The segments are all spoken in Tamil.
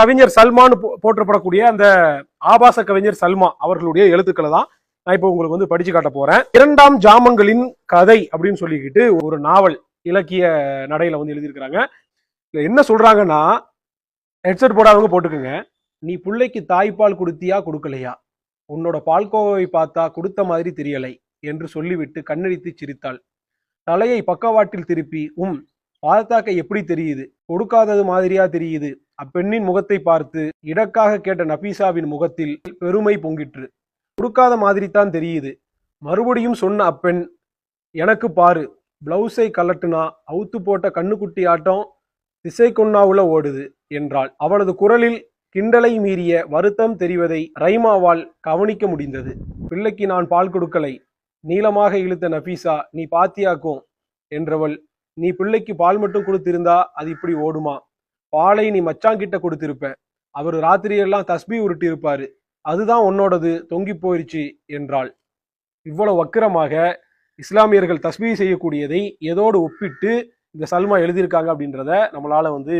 கவிஞர் சல்மான் போ- போற்றப்படக்கூடிய அந்த ஆபாச கவிஞர் சல்மா அவர்களுடைய எழுத்துக்களை தான் நான் இப்போ உங்களுக்கு வந்து படிச்சு காட்ட போறேன். இரண்டாம் ஜாமங்களின் கதை அப்படின்னு சொல்லிக்கிட்டு ஒரு நாவல் இலக்கிய நடையில வந்து எழுதியிருக்கிறாங்க. இல்லை என்ன சொல்றாங்கன்னா ஹெட்செட் போடாதவங்க போட்டுக்கோங்க. நீ பிள்ளைக்கு தாய்ப்பால் கொடுத்தியா கொடுக்கலையா? உன்னோட பால்கோவை பார்த்தா கொடுத்த மாதிரி தெரியலை என்று சொல்லிவிட்டு கண்ணடித்து சிரித்தாள். தலையை பக்கவாட்டில் திருப்பி உம் பார்த்தாக்க எப்படி தெரியுது? கொடுக்காதது மாதிரியா தெரியுது? அப்பெண்ணின் முகத்தை பார்த்து இடக்காக கேட்ட நபீசாவின் முகத்தில் பெருமை பொங்கிற்று. கொடுக்காத மாதிரி தான் தெரியுது. மறுபடியும் சொன்ன அப்பெண் எனக்கு பாரு பிளவுஸை கலட்டுனா அவுத்து போட்ட கண்ணுக்குட்டி ஆட்டம் திசை கொன்னாவுல ஓடுது என்றாள். அவளது குரலில் கிண்டலை மீறிய வருத்தம் தெரிவதை ரைமாவால் கவனிக்க முடிந்தது. பிள்ளைக்கு நான் பால் கொடுக்கலை. நீளமாக இழுத்த நபீசா நீ பாத்தியாக்கும் என்றவள். நீ பிள்ளைக்கு பால் மட்டும் கொடுத்திருந்தா அது இப்படி ஓடுமா? பாலை நீ மச்சாங்கிட்ட கொடுத்திருப்ப அவர் ராத்திரியெல்லாம் தஸ்பி உருட்டி இருப்பாரு அதுதான் உன்னோடது தொங்கி போயிருச்சு என்றாள். இவ்வளவு வக்கிரமாக இஸ்லாமியர்கள் தஸ்பீ செய்யக்கூடியதை எதோடு ஒப்பிட்டு இந்த சல்மா எழுதியிருக்காங்க அப்படின்றத நம்மளால வந்து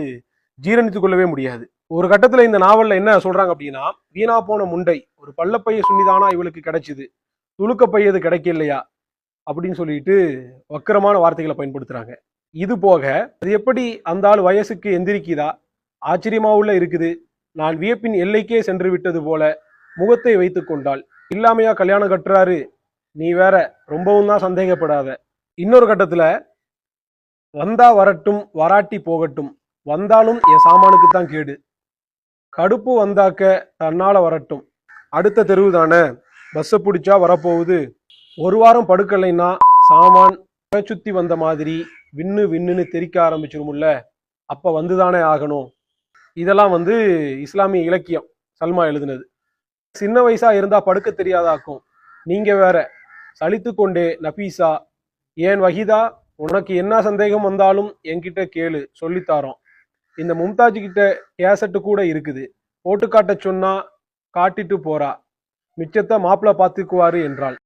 ஜீரணித்து கொள்ளவே முடியாது. ஒரு கட்டத்துல இந்த நாவல்ல என்ன சொல்றாங்க அப்படின்னா வீணா போன முண்டை ஒரு பள்ளப்பைய சுன்னிதானா இவளுக்கு கிடைச்சிது துளுக்க பையது கிடைக்கலையா அப்படின்னு சொல்லிட்டு வக்கரமான வார்த்தைகளை பயன்படுத்துறாங்க. இது போக அது எப்படி அந்த ஆள் வயசுக்கு எந்திரிக்குதா? ஆச்சரியமாவுள்ள இருக்குது. நான் வியப்பின் எல்லைக்கே சென்று விட்டது போல முகத்தை வைத்து கொண்டாள். இல்லாமையா கல்யாணம் கட்டுறாரு? நீ வேற ரொம்பவும் தான் சந்தேகப்படாத. இன்னொரு கட்டத்துல வந்தா வரட்டும் வராட்டி போகட்டும். வந்தாலும் என் சாமானுக்கு தான் கேடு. கடுப்பு வந்தாக்க தன்னால வரட்டும். அடுத்த தெருவு தானே பஸ்ஸை பிடிச்சா வரப்போகுது. ஒரு வாரம் படுக்கலைன்னா சாமான் சுத்தி வந்த மாதிரி விண்ணு விண்ணுன்னு தெரிக்க ஆரம்பிச்சிருமுல்ல. அப்ப வந்துதானே ஆகணும். இதெல்லாம் வந்து இஸ்லாமிய இலக்கியம் சல்மா எழுதினது. சின்ன வயசா இருந்தா படுக்க தெரியாதாக்கும். நீங்க வேற சலித்து கொண்டே நபீசா ஏன் வஹிதா உனக்கு என்ன சந்தேகம் வந்தாலும் என்கிட்ட கேளு சொல்லித்தாரோம் இந்த மும்தாஜ் கிட்ட கேசட்டு கூட இருக்குது. போட்டு காட்ட சொன்னா காட்டிட்டு போறா. மிச்சத்தை மாப்பிள்ள பாத்துக்குவாரு என்றாள்.